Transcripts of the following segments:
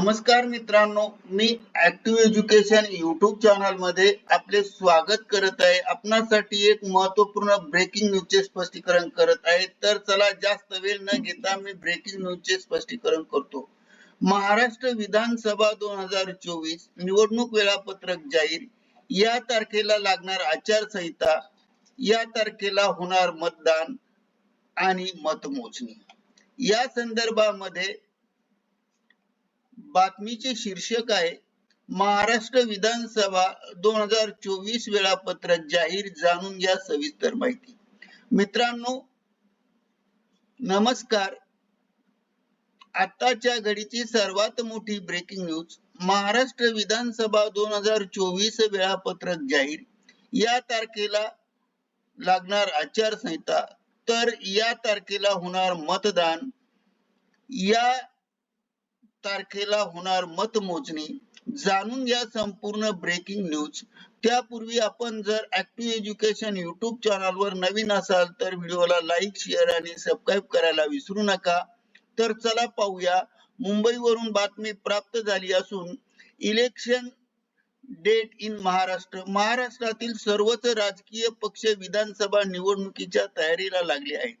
नमस्कार मित्रांनो मी ऍक्टिव्ह एज्युकेशन युट्यूब चॅनलमध्ये आपले स्वागत करत आहे. आपणासाठी एक महत्त्वपूर्ण ब्रेकिंग न्यूजचे स्पष्टीकरण करत आहे. तर चला जास्त वेळ न घेता मी ब्रेकिंग न्यूजचे स्पष्टीकरण करतो. महाराष्ट्र विधानसभा दोन हजार चोवीस निवडणूक वेळापत्रक जाहीर. या तारखेला लागणार आचारसंहिता या तारखेला होणार मतदान आणि मतमोजणी. या संदर्भामध्ये बातमीचे शीर्षक आहे महाराष्ट्र विधानसभा दोन हजार चोवीस वेळापत्रक जाहीर जाणून घ्या सविस्तर माहिती. मित्रांनो नमस्कार. आताच्या घडीची सर्वात मोठी ब्रेकिंग न्यूज महाराष्ट्र विधानसभा दोन हजार चोवीस वेळापत्रक जाहीर. या तारखेला लागणार आचारसंहिता तर या तारखेला होणार मतदान. या तारखेला होणार मतमोजणी. जाणून घ्या संपूर्ण ब्रेकिंग न्यूज त्यापूर्वी आपण जर ऍक्टिव्ह एज्युकेशन युट्यूब चॅनलवर नवीन असाल तर व्हिडिओला लाईक शेअर आणि सबस्क्राईब करायला विसरू नका. तर चला पाहूया. मुंबईवरून बातमी प्राप्त झाली असून इलेक्शन डेट इन महाराष्ट्र. महाराष्ट्रातील सर्वच राजकीय पक्ष विधानसभा निवडणुकीच्या तयारीला लागले आहेत.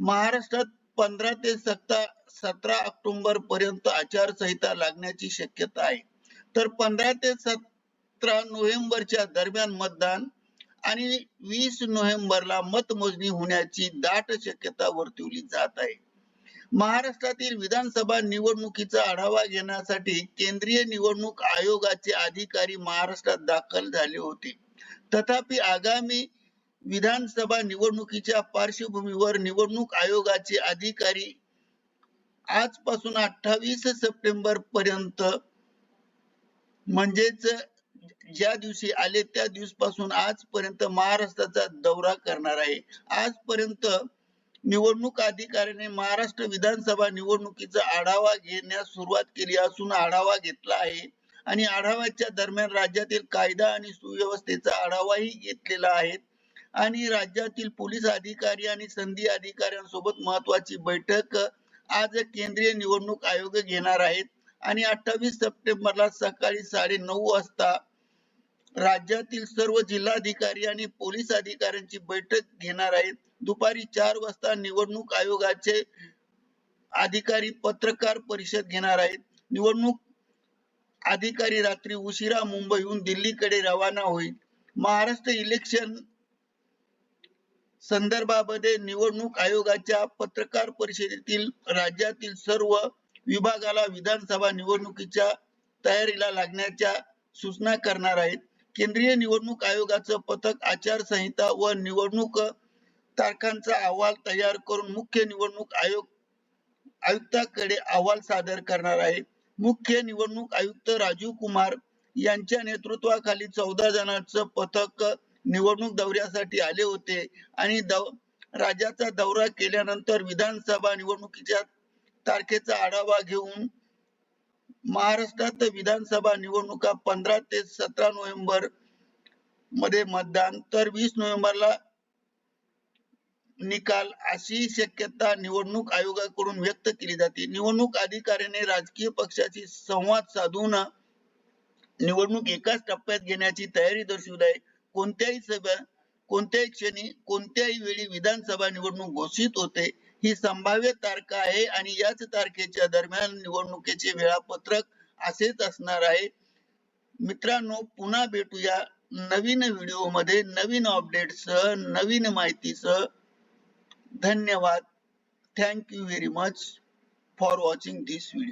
महाराष्ट्रात पंधरा ते सत्ता सतरा ऑक्टोबर पर्यंत आचारसंहिता लागण्याची शक्यता आहे. तर पंधरा ते सतरा नोव्हेंबरच्या दरम्यान मतदान आणि वीस नोव्हेंबरला मतमोजणी होण्याची दाट शक्यता वर्तवली जात आहे. महाराष्ट्रातील विधानसभा निवडणुकीचा आढावा घेण्यासाठी केंद्रीय निवडणूक आयोगाचे अधिकारी महाराष्ट्रात दाखल झाले होते. तथापि आगामी विधानसभा निवडणुकीच्या पार्श्वभूमीवर निवडणूक आयोगाचे अधिकारी आजपासून अठ्ठावीस सप्टेंबर पर्यंत म्हणजेच ज्या दिवशी आले त्या दिवसापासून आजपर्यंत महाराष्ट्राचा दौरा करणार आहे. आजपर्यंत निवडणूक अधिकाऱ्याने महाराष्ट्र विधानसभा निवडणुकीचा आढावा घेण्यास सुरुवात केली असून आढावा घेतला आहे. आणि आढाव्याच्या दरम्यान राज्यातील कायदा आणि सुव्यवस्थेचा आढावाही घेतलेला आहे. आणि राज्यातील पोलीस अधिकारी आणि संधी अधिकाऱ्यांसोबत महत्वाची बैठक आज केंद्रीय निवडणूक आयोग घेणार आहेत. आणि अठ्ठावीस सप्टेंबरला सकाळी साडे नऊ वाजता राज्यातील सर्व जिल्हाधिकारी आणि पोलीस अधिकाऱ्यांची बैठक घेणार आहेत. दुपारी चार वाजता निवडणूक आयोगाचे अधिकारी पत्रकार परिषद घेणार आहेत. निवडणूक अधिकारी रात्री उशिरा मुंबईहून दिल्लीकडे रवाना होईल. महाराष्ट्र इलेक्शन संदर्भामध्ये निवडणूक आयोगाच्या पत्रकार परिषदेतील राज्यातील सर्व विभागाला विधानसभा निवडणुकीच्या तयारीला लागण्याच्या सूचना करणार आहेत. केंद्रीय निवडणूक आयोगाचं पथक आचारसंहिता व निवडणूक तारखांचा अहवाल तयार करून मुख्य निवडणूक आयोग आयुक्ताकडे अहवाल सादर करणार आहे. मुख्य निवडणूक आयुक्त राजीव कुमार यांच्या नेतृत्वाखाली चौदा जणांचं पथक निवडणूक दौऱ्यासाठी आले होते. आणि राज्याचा दौरा केल्यानंतर विधानसभा निवडणुकीच्या तारखेचा आढावा घेऊन महाराष्ट्रात विधानसभा निवडणुका पंधरा ते सतरा नोव्हेंबरमध्ये मतदान. तर वीस नोव्हेंबरला निकाल अशी शक्यता निवडणूक आयोगाकडून व्यक्त केली जाते. निवडणूक अधिकाऱ्याने राजकीय पक्षाशी संवाद साधून निवडणूक एकाच टप्प्यात घेण्याची तयारी दर्शवली आहे. कोणत्याही सभा कोणत्याही क्षणी कोणत्याही वेळी विधानसभा निवडणूक घोषित होते ही संभाव्य तारखा आहे आणि याच तारखेच्या दरम्यान निवडणुकीचे वेळापत्रक असेच असणार आहे. मित्रांनो पुन्हा भेटूया नवीन व्हिडिओमध्ये नवीन अपडेटसह नवीन माहितीसह. धन्यवाद. Thank you very much for watching this video